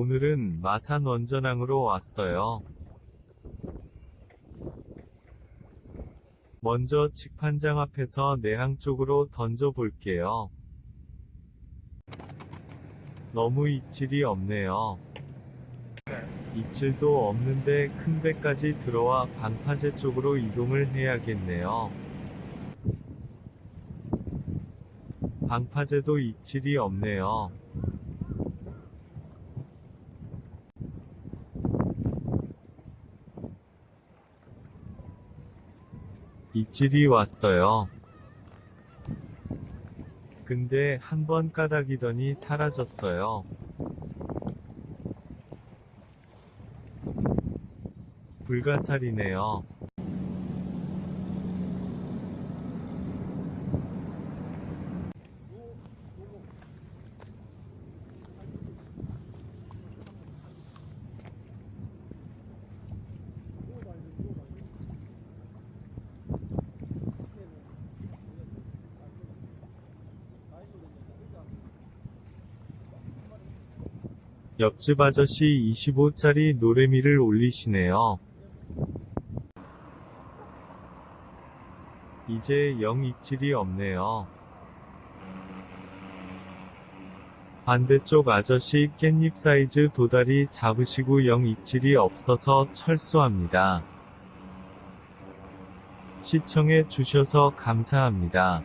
오늘은 마산 원전항으로 왔어요. 먼저 직판장 앞에서 내항 쪽으로 던져 볼게요. 너무 입질이 없네요. 입질도 없는데 큰 배까지 들어와 방파제 쪽으로 이동을 해야겠네요. 방파제도 입질이 없네요. 입질이 왔어요. 근데 한 번 까닥이더니 사라졌어요. 불가사리네요. 옆집 아저씨 25짜리 노래미를 올리시네요. 이제 영 입질이 없네요. 반대쪽 아저씨 깻잎 사이즈 도다리 잡으시고 영 입질이 없어서 철수합니다. 시청해 주셔서 감사합니다.